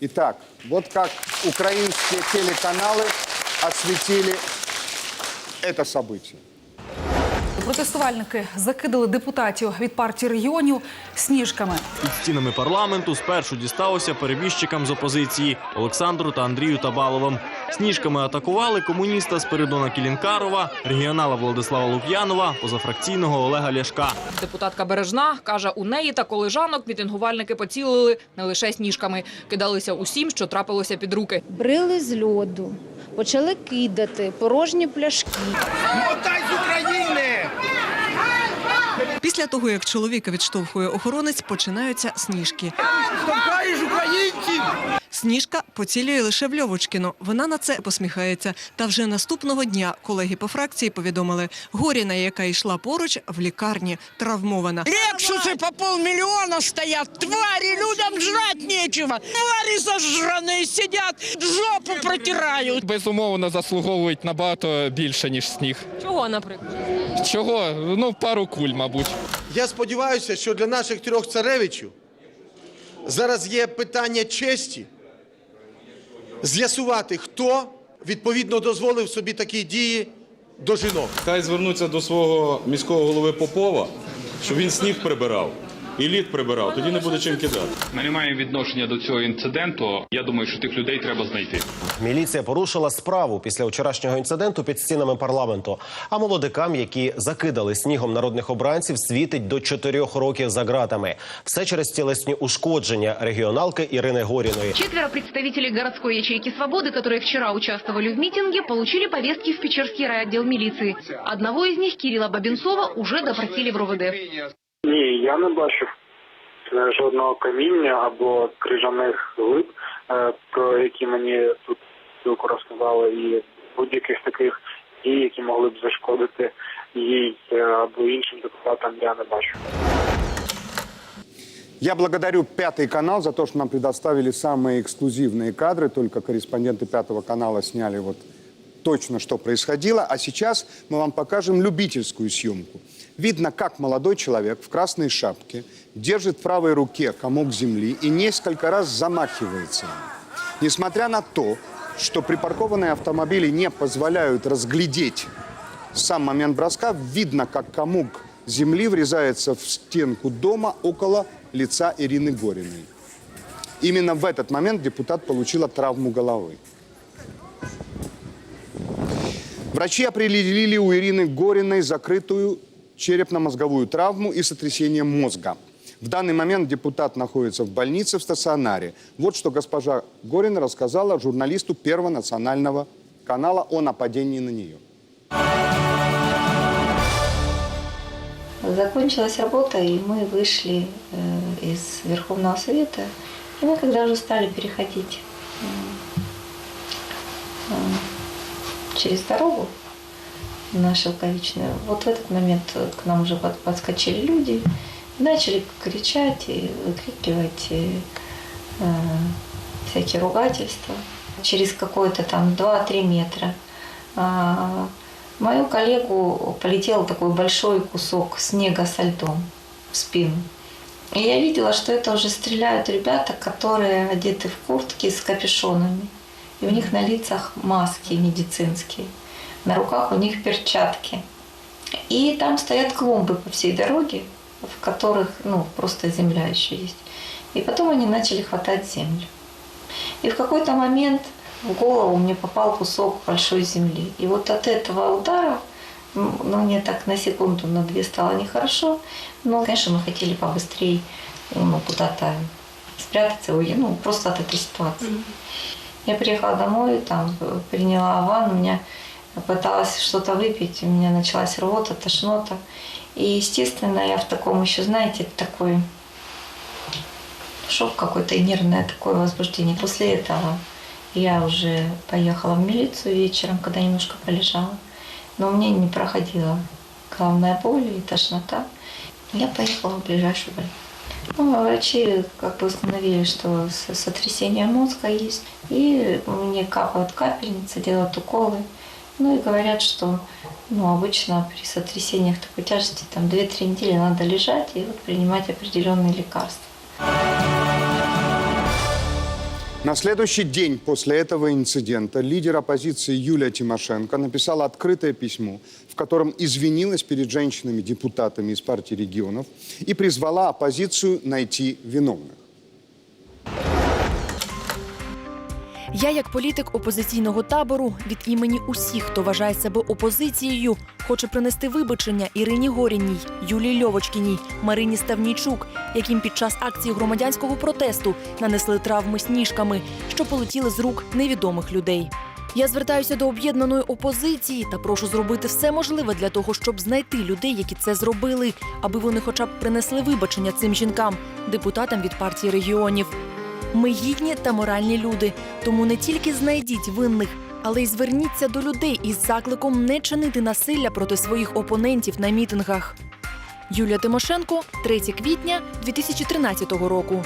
Итак, вот как украинские телеканалы осветили это событие. Протестувальники закидали депутатів від партії регіонів сніжками. Під стінами парламенту спершу дісталося перебіжчикам з опозиції Олександру та Андрію Табаловим. Сніжками атакували комуніста Спиридона Кілінкарова, регіонала Владислава Лук'янова, позафракційного Олега Ляшка. Депутатка Бережна каже, у неї та колежанок мітингувальники поцілили не лише сніжками, кидалися усім, що трапилося під руки. брили з льоду, почали кидати порожні пляшки. Після того, як чоловіка відштовхує охоронець, починаються сніжки. Сніжка поцілює лише в Льовочкіну. Вона на це посміхається. Та вже наступного дня колеги по фракції повідомили, Горіна, яка йшла поруч, в лікарні травмована. Лексусы по полмиллиона стоят. Твари, людям жрать нечего. Твари зажраные сидят, жопу протирают. безумовно заслуговують набагато більше, ніж сніг. Чого, наприклад? Чого? Ну, пару куль, мабуть. Я сподіваюся, що для наших трьох царевичів зараз є питання честі з'ясувати, хто відповідно дозволив собі такі дії до жінок. Хай звернуться до свого міського голови Попова, щоб він сніг прибирав і лід прибирав. Тоді не буде чим кидати. Ми не маємо відношення до цього інциденту. Я думаю, що тих людей треба знайти. Міліція порушила справу після вчорашнього інциденту під стінами парламенту. А молодикам, які закидали снігом народних обранців, світить до чотирьох років за ґратами. Все через тілесні ушкодження регіоналки Ірини Горіної. Четверо представителей городской ячейки «Свободы», которые вчера участвовали в митинге, получили повестки в Печерский райотдел милиции. Одного из них, Кирилла Бабенцова, уже допросили в РОВД. Ні, я не бачив е, жодного каміння або крижаних глиб, е, про які мені тут спілку розказали, і будь-яких таких дій, які могли б зашкодити їй е, або іншим депутатам, я не бачу. Я благодарю Пятый канал за то, что нам предоставили самые эксклюзивные кадры. Только корреспонденты Пятого канала сняли вот точно, что происходило. А сейчас мы вам покажем любительскую съемку. Видно, как молодой человек в красной шапке держит в правой руке комок земли и несколько раз замахивается. Несмотря на то, что припаркованные автомобили не позволяют разглядеть сам момент броска, видно, как комок земли врезается в стенку дома около лица Ирины Гориной. Именно в этот момент депутат получила травму головы. Врачи определили у Ирины Гориной закрытую черепно-мозговую травму и сотрясение мозга. В данный момент депутат находится в больнице в стационаре. Вот что госпожа Горина рассказала журналисту Первого национального канала о нападении на нее. Закончилась работа, и мы вышли э, из Верховного Совета. И мы когда уже стали переходить э, э, через дорогу на Шелковичную, вот в этот момент э, к нам уже под- подскочили люди, и начали кричать и выкрикивать э, э, всякие ругательства. Через какое-то там 2-3 метра в мою коллегу полетел такой большой кусок снега со льдом в спину. И я видела, что это уже стреляют ребята, которые одеты в куртки с капюшонами. И у них на лицах маски медицинские. На руках у них перчатки. И там стоят клумбы по всей дороге, в которых ну, просто земля еще есть. И потом они начали хватать землю. И в какой-то момент в голову мне попал кусок большой земли. И вот от этого удара, ну, мне так на секунду, на две стало нехорошо. Но, конечно, мы хотели побыстрее ну, куда-то спрятаться, ну, просто от этой ситуации. Я приехала домой, там приняла ванну, меня пыталась что-то выпить, у меня началась рвота, тошнота. И, естественно, я в таком еще, знаете, такой шок какой-то и нервное такое возбуждение. После этого я уже поехала в милицию вечером, когда немножко полежала. Но у меня не проходила головная боль и тошнота. Я поехала в ближайшую больницу. Ну, врачи как бы установили, что сотрясение мозга есть. И мне капают капельницы, делают уколы. Ну и говорят, что ну, обычно при сотрясениях такой тяжести там 2-3 недели надо лежать и вот принимать определенные лекарства. На следующий день после этого инцидента лидер оппозиции Юлия Тимошенко написала открытое письмо, в котором извинилась перед женщинами-депутатами из партии регионов и призвала оппозицию найти виновных. Я, як політик опозиційного табору, від імені усіх, хто вважає себе опозицією, хочу принести вибачення Ірині Горіній, Юлії Льовочкіній, Марині Ставнійчук, яким під час акції громадянського протесту нанесли травми сніжками, що полетіли з рук невідомих людей. Я звертаюся до об'єднаної опозиції та прошу зробити все можливе для того, щоб знайти людей, які це зробили, аби вони хоча б принесли вибачення цим жінкам, депутатам від партії регіонів. Ми гідні та моральні люди, тому не тільки знайдіть винних, але й зверніться до людей із закликом не чинити насилля проти своїх опонентів на мітингах. Юлія Тимошенко, 3 квітня 2013 року.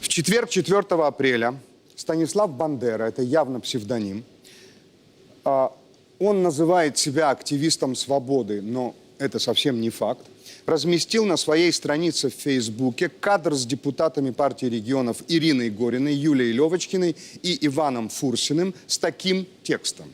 В четверг, 4 апреля, Станислав Бандера, это явно псевдоним, а, он называет себя активистом свободы, но это совсем не факт, разместил на своей странице в Фейсбуке кадр с депутатами партии регионов Ириной Гориной, Юлией Левочкиной и Иваном Фурсиным с таким текстом.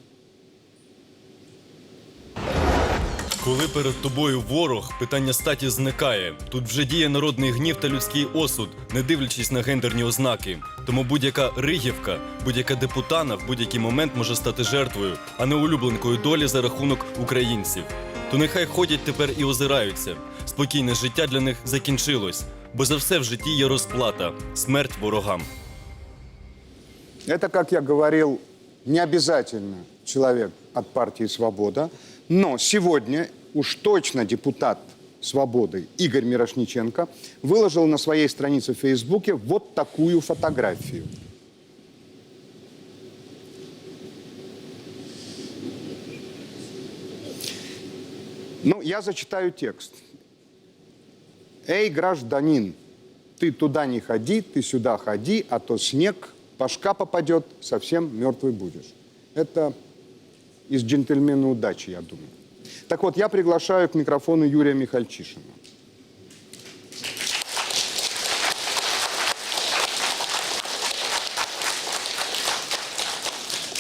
Коли перед тобою ворог, питання статі зникає. Тут вже діє народний гнів та людський осуд, не дивлячись на гендерні ознаки. Тому будь-яка ригівка, будь-яка депутана в будь-який момент може стати жертвою, а не улюбленкою долі за рахунок українців. То нехай ходять тепер і озираються Спокійне життя для них закінчилось, бо за все в житті є розплата, смерть ворогам. Это, как я говорил, не обязательно человек от партии «Свобода», но сегодня уж точно депутат «Свободы» Игорь Мирошниченко выложил на своей странице в Фейсбуке вот такую фотографию. Ну, я зачитаю текст. «Эй, гражданин, ты туда не ходи, ты сюда ходи, а то снег, башка попадет, совсем мертвый будешь». Это из «Джентльмена удачи», я думаю. Так вот, я приглашаю к микрофону Юрия Михальчишина.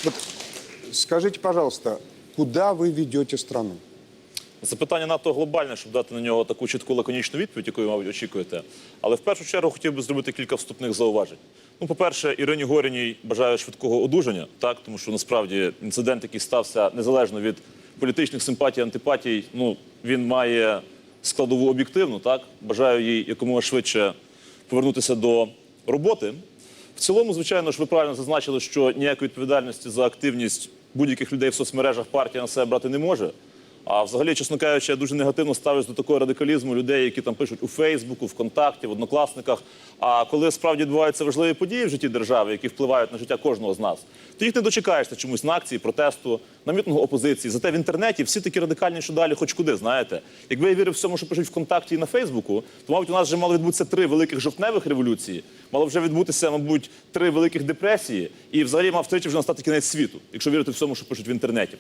Вот скажите, пожалуйста, куда вы ведете страну? Запитання надто глобальне, щоб дати на нього таку чітку лаконічну відповідь, яку ви, мабуть, очікуєте. Але в першу чергу хотів би зробити кілька вступних зауважень. Ну, по-перше, Ірині Горіній бажаю швидкого одужання, так тому що насправді інцидент, який стався незалежно від політичних симпатій, антипатій, ну він має складову об'єктивну. Так бажаю їй якомога швидше повернутися до роботи. В цілому, звичайно ж, ви правильно зазначили, що ніякої відповідальності за активність будь-яких людей в соцмережах партія на себе брати не може. А взагалі, чесно кажучи, я дуже негативно ставлюсь до такого радикалізму людей, які там пишуть у Фейсбуку, ВКонтакті, в Однокласниках. А коли справді відбуваються важливі події в житті держави, які впливають на життя кожного з нас, то їх не дочекаєшся чомусь на акції, протесту, на мітингу опозиції. Зате в інтернеті всі такі радикальні, що далі, хоч куди, знаєте. Якби я вірив всьому, що пишуть ВКонтакті і на Фейсбуку, то, мабуть, у нас вже мало відбутися три великих жовтневих революції, мало вже відбутися, мабуть, три великих депресії, і взагалі мав втричі вже настати кінець світу, якщо вірити всьому, що пишуть в інтернеті.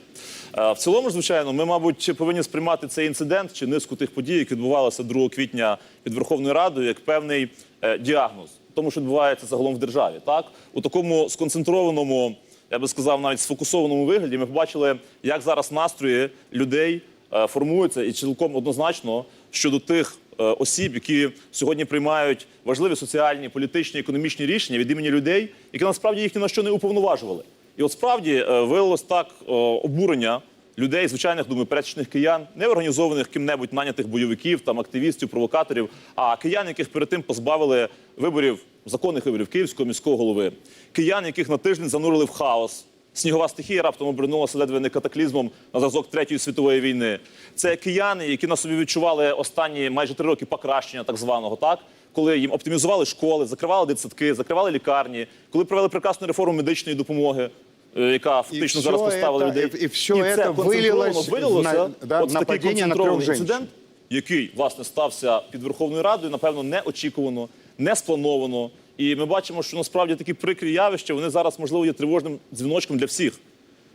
Е, В цілому звичайно, ми, мабуть, повинні сприймати цей інцидент чи низку тих подій, які відбувалися 2 квітня під Верховною Радою, як певний діагноз тому, що відбувається загалом в державі. Так у такому сконцентрованому, я би сказав, навіть сфокусованому вигляді, ми побачили, як зараз настрої людей е, формуються, і цілком однозначно щодо тих е, осіб, які сьогодні приймають важливі соціальні, політичні, економічні рішення від імені людей, які насправді їх ні на що не уповноважували. І от справді е, виявилось так е, обурення людей, звичайних думаю, пересічних киян, не організованих ким-небудь нанятих бойовиків, там активістів, провокаторів, а киян, яких перед тим позбавили виборів, законних виборів Київського міського голови, киян, яких на тиждень занурили в хаос. Снігова стихія раптом обернулася ледве не катаклізмом на зразок Третьої світової війни. Це кияни, які на собі відчували останні майже три роки покращення, так званого, так коли їм оптимізували школи, закривали дитсадки, закривали лікарні, коли провели прекрасну реформу медичної допомоги. е, Яка фактично все зараз поставила это- людей, и- и все це это концентровано вылилось вилилося на- да, от в такий нападіння на концентрований трьох інцидент, який власне стався під Верховною Радою, напевно, неочікувано, не сплановано. І ми бачимо, що насправді такі прикрі явища вони зараз можливо є тривожним дзвіночком для всіх,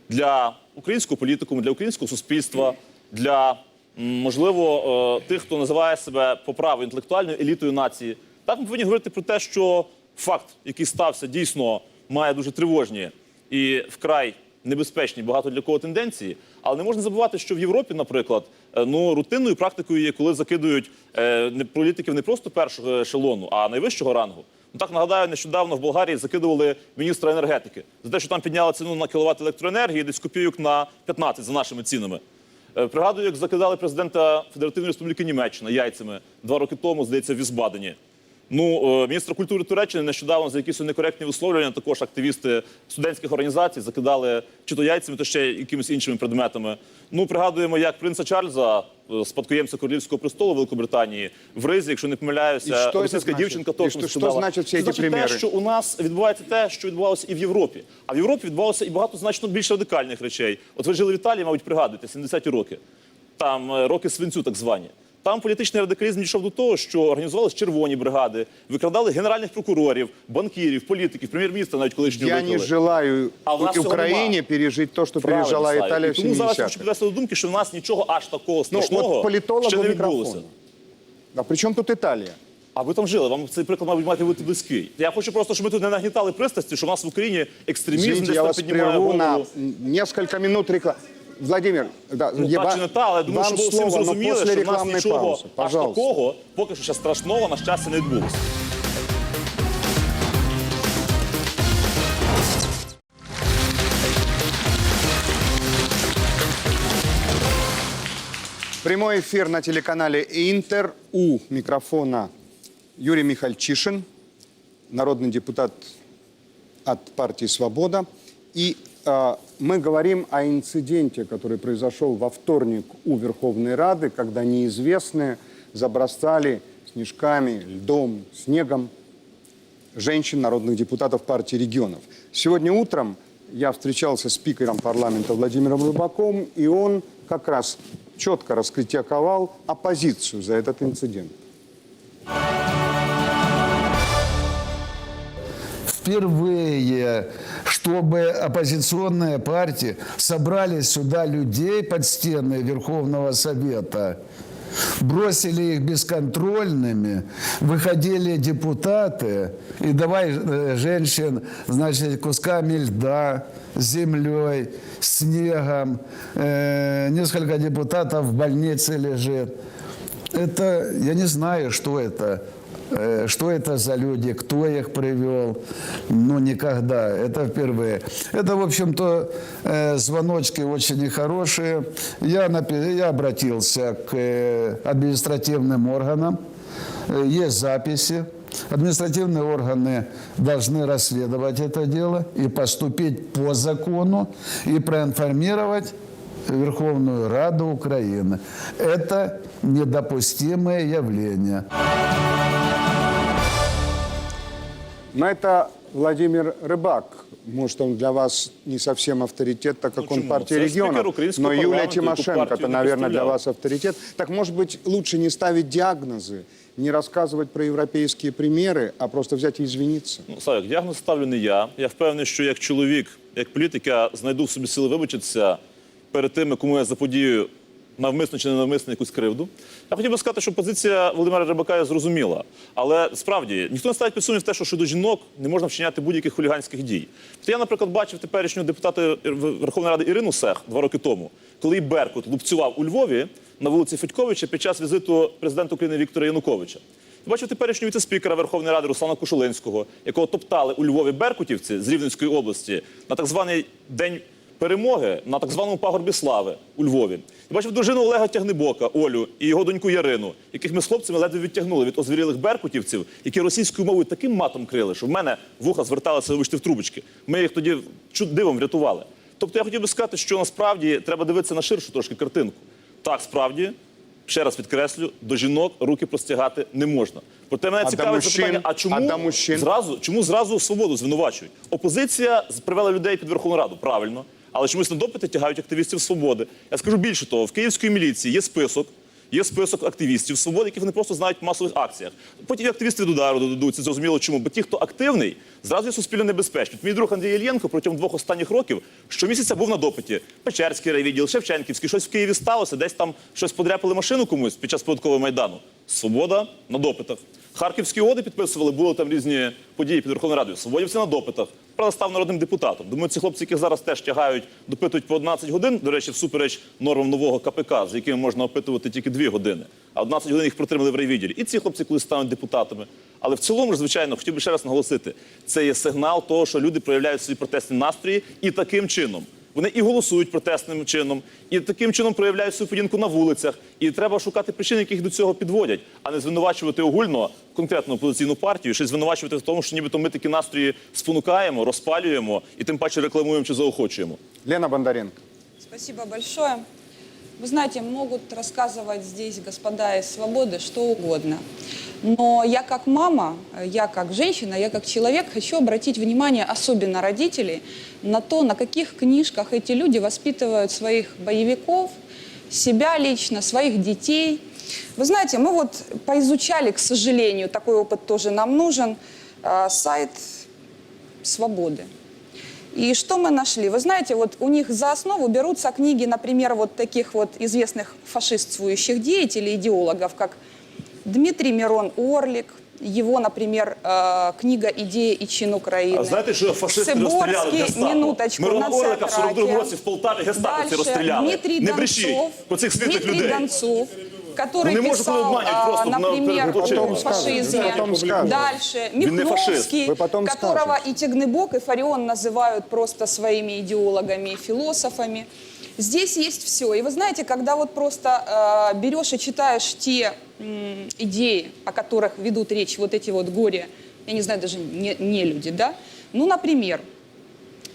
для українського політику, для українського суспільства, для м, можливо е, тих, хто називає себе по праву інтелектуальною елітою нації. Так ми повинні говорити про те, що факт, який стався, дійсно має дуже тривожні і вкрай небезпечні багато для кого тенденції. Але не можна забувати, що в Європі, наприклад, е, ну рутинною практикою є, коли закидують е, політиків не просто першого ешелону, а найвищого рангу. Ну так нагадаю, нещодавно в Болгарії закидували міністра енергетики за те, що там підняли ціну на кіловат електроенергії десь копійок на 15 за нашими цінами. Е, Пригадую, як закидали президента Федеративної Республіки Німеччина яйцями два роки тому, здається, в Візбадені. Ну, е, міністр культури Туреччини нещодавно за якісь некоректні висловлювання, також активісти студентських організацій закидали чи то яйцями, то ще якимись іншими предметами. Ну, пригадуємо, як принца Чарльза, е, спадкоємця королівського престолу Великобританії, в Ризі, якщо не помиляюся, російська дівчинка точно що- що значать всі ці значить те, що у нас відбувається те, що відбувалося і в Європі. А в Європі відбувалося і багато значно більш радикальних речей. От ви жили в Італії, мабуть, пригадуєте, 70-ті роки. Там е, роки свинцю, так звані. Там політичний радикалізм дійшов до того, що організувалися червоні бригади, викрадали генеральних прокурорів, банкірів, політиків, прем'єр-міністра навіть колишнього Я не желаю А у нас цього Украине нема. пережить то, что Правильно, пережила. Италия І Тому зараз хочу підвести до думки, що в нас нічого аж такого Ну, страшного от ще не відбулося. А при чем тут Италия? А ви там жили, вам цей приклад, мабуть, має бути близький. Я хочу просто, щоб ми тут не нагнітали пристрасті, що в нас в Україні екстремізм Извините, десь я вас прерву на несколько минут рекламы. Владимир, да, Ну, я так ба- чи не та, але думаю, вам що ви всім слово, но зрозуміли, после що в нас рекламной нічого паузы. аж Пожалуйста. такого, поки що ще страшного, на щастя, не відбулося. Прямой эфир на телеканале Интер. У микрофона Юрий Михальчишин, народный депутат от партии «Свобода». И э, мы говорим о инциденте, который произошел во вторник у Верховной Рады, когда неизвестные забросали снежками, льдом, снегом женщин, народных депутатов партии регионов. Сегодня утром я встречался с спикером парламента Владимиром Рыбаком, и он как раз четко раскритиковал оппозицию за этот инцидент. Впервые, чтобы оппозиционные партии собрали сюда людей под стены Верховного Совета, бросили их бесконтрольными, выходили депутаты и давай э, женщин, значит, кусками льда, землей, снегом. Э, несколько депутатов в больнице лежит. Это, я не знаю, что это. Э, Что это за люди, кто их привел? Ну, никогда. Это впервые. Это, в общем-то, э, звоночки очень нехорошие. Я, я обратился к э, административным органам. Есть записи. Административные органы должны расследовать это дело и поступить по закону и проинформировать Верховную Раду Украины. Это недопустимое явление. Но это Владимир Рыбак. Может, он для вас не совсем авторитет, так как Ну, он чему? партия Это регионов. спикер украинского Но Юлия парламента, эту Тимошенко, партию это, не наверное, для представляла. вас авторитет. Так, может быть, лучше не ставить диагнозы, не рассказывать про европейские примеры, а просто взять и извиниться? Ну, Савік, діагноз ставлю не я. Я впевнений, що як чоловік, як політик, я знайду в собі сили вибачитися перед тими, кому я заподію навмисно чи не навмисно якусь кривду. Я хотів би сказати, що позиція Володимира Рибака є зрозуміла. Але справді ніхто не ставить під сумнів те, що щодо жінок не можна вчиняти будь-яких хуліганських дій. От я, наприклад, бачив теперішнього депутата Верховної Ради Ірину Сех два роки тому, коли Беркут лупцював у Львові на вулиці Федьковича під час візиту президента України Віктора Януковича. Бачив теперішнього віце-спікера Верховної Ради Руслана Кушулинського, якого топтали у Львові Беркутівці з Рівненської області на так званий день перемоги на так званому пагорбі слави у Львові. Я бачив дружину Олега Тягнебока, Олю і його доньку Ярину, яких ми з хлопцями ледве відтягнули від озвірілих беркутівців, які російською мовою таким матом крили, що в мене вуха зверталися вибачте в трубочки. Ми їх тоді чуд дивом врятували. Тобто я хотів би сказати, що насправді треба дивитися на ширшу трошки картинку. Так, справді, ще раз підкреслю, до жінок руки простягати не можна. Проте мене А цікавить мужчин? запитання, а чому А зразу, чому зразу свободу звинувачують? Опозиція привела людей під Верховну Раду, правильно. Але чомусь на допити тягають активістів свободи. Я скажу більше того, в київської міліції є список. Є список активістів свободи, яких вони просто знають в масових акціях. Потім активісти від удару додадуться, зрозуміло чому. Бо ті, хто активний, зразу є суспільно небезпечні. Мій друг Андрій Єлєнко протягом двох останніх років щомісяця був на допиті. Печерський райвідділ, Шевченківський, щось в Києві сталося, десь там щось подряпали машину комусь під час податкового майдану. Свобода на допитах. Харківські угоди підписували, були там різні події під Верховною Радою. Свободівці на допитах. Правда, став народним депутатом. Думаю, ці хлопці, які зараз теж тягають, допитують по 11 годин, до речі, всупереч нормам нового КПК, з якими можна опитувати тільки 2 години. А 11 годин їх протримали в райвідділі. І ці хлопці колись стануть депутатами. Але в цілому ж, звичайно, хотів би ще раз наголосити, це є сигнал того, що люди проявляють свої протестні настрої і таким чином. Вони і голосують протестним чином, і таким чином проявляють свою поведінку на вулицях. І треба шукати причини, які їх до цього підводять, а не звинувачувати огульно конкретну опозиційну партію, ще звинувачувати в тому, що нібито ми такі настрої спонукаємо, розпалюємо і тим паче рекламуємо чи заохочуємо. Лена Бондаренко. Спасибо большое. Вы знаете, могут рассказывать здесь господа из «Свободы» что угодно. Но я как мама, я как женщина, я как человек хочу обратить внимание, особенно родителей, на то, на каких книжках эти люди воспитывают своих боевиков, себя лично, своих детей. Вы знаете, мы вот поизучали, к сожалению, такой опыт тоже нам нужен, э, сайт «Свободы». И что мы нашли? Вы знаете, вот у них за основу берутся книги, например, вот таких вот известных фашистствующих деятелей, идеологов, как Дмитрий Мирон Орлик, его, например, э, книга «Идея и чин Украины». А знаєте, що фашисти розстріляли в Циборский, гестапо? минуточку, Мирона на Орлика в 42-му Центраке. році в Полтаві гестаповці Дальше розстріляли. Дмитрий Не брешіть Донцов, про цих світлих Дмитрий людей. Донцов, Который Ну, не писал, он обманывать а, просто на- например, очами. о фашизме. Потом. Дальше. Михновский, которого скажете. и Тягнебок, и Фарион называют просто своими идеологами и философами. Здесь есть все. И вы знаете, когда вот просто э, берешь и читаешь те м, идеи, о которых ведут речь вот эти вот горе, я не знаю, даже не, не люди, да? Ну, например,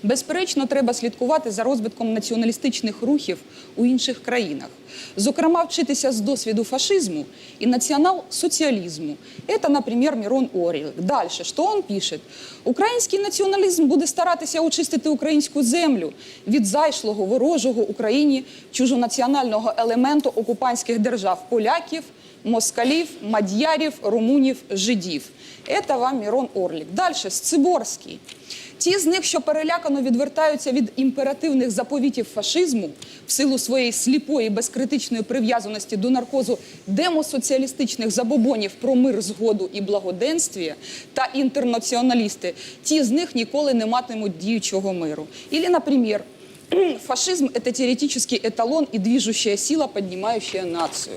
Безперечно, треба слідкувати за розвитком націоналістичних рухів у інших країнах. Зокрема, вчитися з досвіду фашизму і націонал-соціалізму. Це, наприклад, Мірон Оріль. Далі, що він пише? Український націоналізм буде старатися очистити українську землю від зайшлого, ворожого Україні чужонаціонального елементу окупантських держав поляків, москалів, мад'ярів, румунів, жидів. Це вам Мірон Орлік. Далі, Сциборський. Ті з них, що перелякано відвертаються від імперативних заповітів фашизму в силу своєї сліпої безкритичної прив'язаності до наркозу демосоціалістичних забобонів про мир, згоду і благоденстві та інтернаціоналісти, ті з них ніколи не матимуть діючого миру. Ілі, наприклад, Фашизм – это теоретический эталон и движущая сила, поднимающая нацию.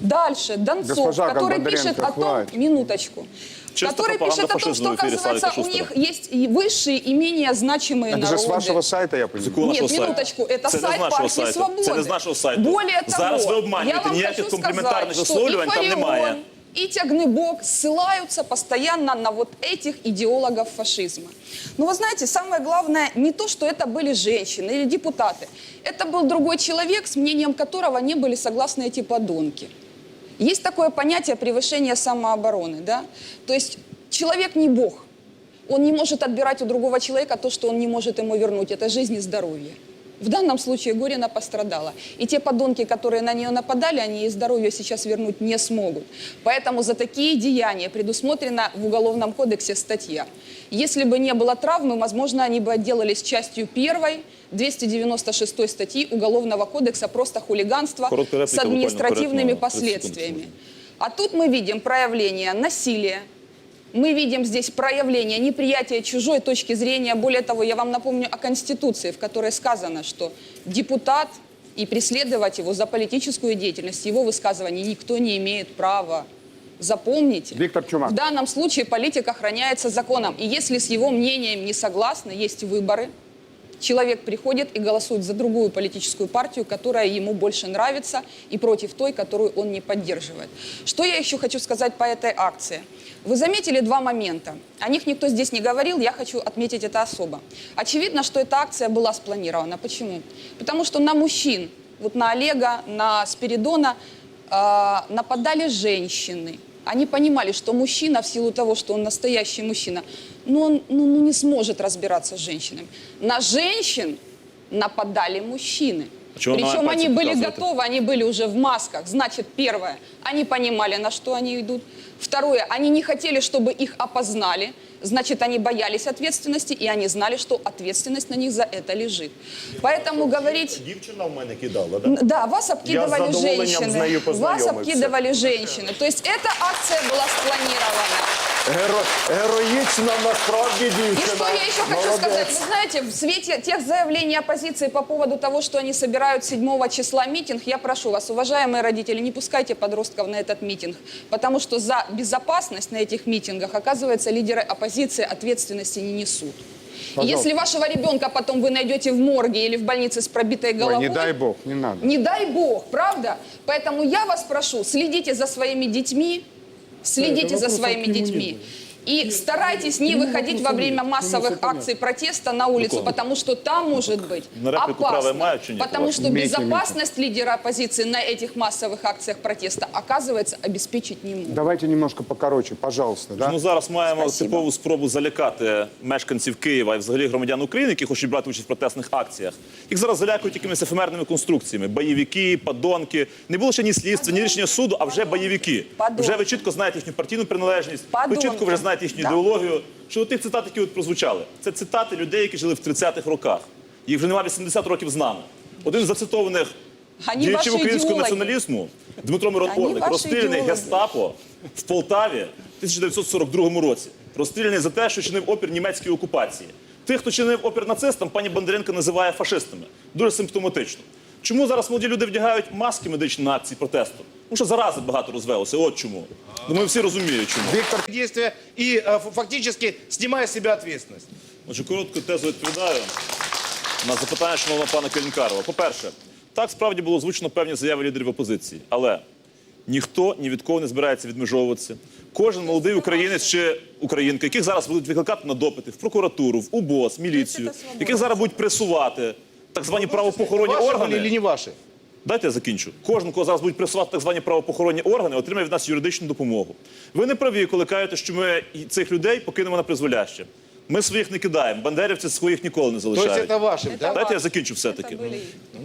Дальше, Донцов, Госпожа который Бондаренко, пишет о том, хватит. минуточку, Чисто который пропаганда пишет о том, фашизма что, в эфире оказывается, Славика у Шустера. них есть и высшие, и менее значимые Это же народы. с вашего сайта, я понимаю. Якого Нет, нашого сайту? минуточку, это Це не з сайт нашого партии сайту. «Свободы». Це не з нашого сайту. Более того, Зараз ви я обманюєте, вам ніяких хочу компліментарних сказать, что висловлювань и там немає. Фарион, и Тягнебок ссылаются постоянно на вот этих идеологов фашизма. Но вы знаете, самое главное не то, что это были женщины или депутаты. Это был другой человек, с мнением которого не были согласны эти подонки. Есть такое понятие превышения самообороны, да? То есть человек не бог. Он не может отбирать у другого человека то, что он не может ему вернуть. Это жизнь и здоровье. В данном случае Горина пострадала. И те подонки, которые на нее нападали, они ей здоровье сейчас вернуть не смогут. Поэтому за такие деяния предусмотрена в Уголовном кодексе статья. Если бы не было травмы, возможно, они бы отделались частью первой 296 статьи Уголовного кодекса просто хулиганство с административными корректно, 30 секунд. последствиями. А тут мы видим проявление насилия, мы видим здесь проявление неприятия чужой точки зрения. Более того, я вам напомню о Конституции, в которой сказано, что депутат и преследовать его за политическую деятельность, его высказывания никто не имеет права. Запомните. Виктор Чумак. В данном случае политик охраняется законом. И если с его мнением не согласны, есть выборы, человек приходит и голосует за другую политическую партию, которая ему больше нравится, и против той, которую он не поддерживает. Что я еще хочу сказать по этой акции? Вы заметили два момента. О них никто здесь не говорил, я хочу отметить это особо. Очевидно, что эта акция была спланирована. Почему? Потому что на мужчин, вот на Олега, на Спиридона э, нападали женщины. Они понимали, что мужчина, в силу того, что он настоящий мужчина, ну, он ну, ну, не сможет разбираться с женщинами. На женщин нападали мужчины. А чего на Причем пальцы они были показываете? готовы, они были уже в масках. Значит, первое, они понимали, на что они идут. Второе, они не хотели, чтобы их опознали. значит, они боялись ответственности, и они знали, что ответственность на них за это лежит. Поэтому говорить... Дівчина в мене кидала, Н- Да, вас обкидывали Я с задоволенням з женщины. нею Вас познайомився. обкидывали женщины. То есть эта акция была спланирована. Геро... Героїчна насправді И дівчина. что я еще хочу сказать? Вы знаете, в свете тех заявлений оппозиции по поводу того, что они собирают 7 числа митинг, я прошу вас, уважаемые родители, не пускайте подростков на этот митинг, потому что за безопасность на этих митингах, оказывается, лидеры оппозиции ответственности не несут. И Пожалуйста. если вашего ребенка потом вы найдете в морге или в больнице с пробитой Ой, головой, не дай бог, не надо. не дай бог, правда? Поэтому я вас прошу, следите за своими детьми, следите за своими детьми. И старайтесь не выходить во время массовых акций протеста на улицу, потому что там может быть На реплику право опасно. имеют чи нет, Потому по-вашему? что Имейте, безопасность лидера оппозиции на этих массовых акциях протеста, оказывается, обеспечить не могут. Давайте немножко покороче, пожалуйста. Да? Ну зараз маємо Спасибо. типову спробу залякати мешканців Києва і взагалі громадян України, які хочуть брати участь в протестних акціях. Їх зараз залякують якимись ефемерними конструкціями: бойовики, подонки. Не було ще ні слідства, ні рішення суду, а вже бойовики. Подонки. Вже ви чітко знаєте їхню партійну приналежність. Ви Подонки. чітко вже знаєте їхню ідеологію. Що тих цитат, які от прозвучали, це цитати людей, які жили в 30-х роках. Їх вже немає 80 років з нами. Один з зацитованих діячів українського націоналізму Дмитро ваші розстріляний гестапо в Полтаві в 1942 році. Розстріляний за те, що чинив опір німецькій окупації. Тих, хто чинив опір нацистам, пані Бондаренко називає фашистами. Дуже симптоматично. Чому зараз молоді люди вдягають маски медичні на акції протесту? Тому що зарази багато розвелося. От чому. Думаю, всі розуміють, чому. Виктор действия и э, ф- фактически снимая с себя ответственность. Отже, коротко тезу відповідаю на запитання шановного пана Калінкарова. По-перше, так справді було озвучено певні заяви лідерів опозиції, але ніхто ні від кого не збирається відмежовуватися. Кожен молодий українець чи українка, яких зараз будуть викликати на допити в прокуратуру, в УБОС, міліцію, яких зараз будуть пресувати так звані правоохоронні Ваши были органи. или не ваши? Дайте я закінчу. Кожен, кого зараз будуть пресувати так звані правоохоронні органи, отримає від нас юридичну допомогу. Ви не праві, коли кажете, що ми і цих людей покинемо на призволяще. Ми своїх не кидаємо. Бандерівці своїх ніколи не То есть залишають. это вашим, да? Дайте я закінчу все-таки. были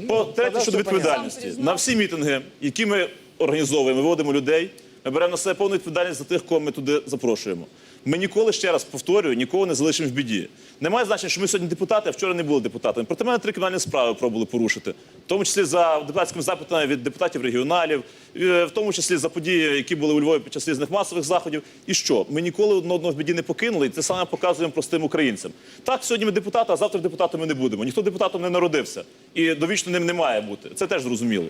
По третє щодо все понятно. відповідальності. На всі мітинги, які ми організовуємо, виводимо людей, ми беремо на себе повну відповідальність за тих, кого ми туди запрошуємо. Ми ніколи, ще раз повторюю, нікого не залишимо в біді. Немає значення, що ми сьогодні депутати, а вчора не були депутатами. Проти мене три кримінальні справи пробували порушити, в тому числі за депутатськими запитами від депутатів регіоналів, е, в тому числі за події, які були у Львові під час різних масових заходів. І що? Ми ніколи одного в біді не покинули, і це саме показуємо простим українцям. Так, сьогодні ми депутати, а завтра депутатами не будемо. Ніхто депутатом не народився і довічно ним не має бути. Це теж зрозуміло.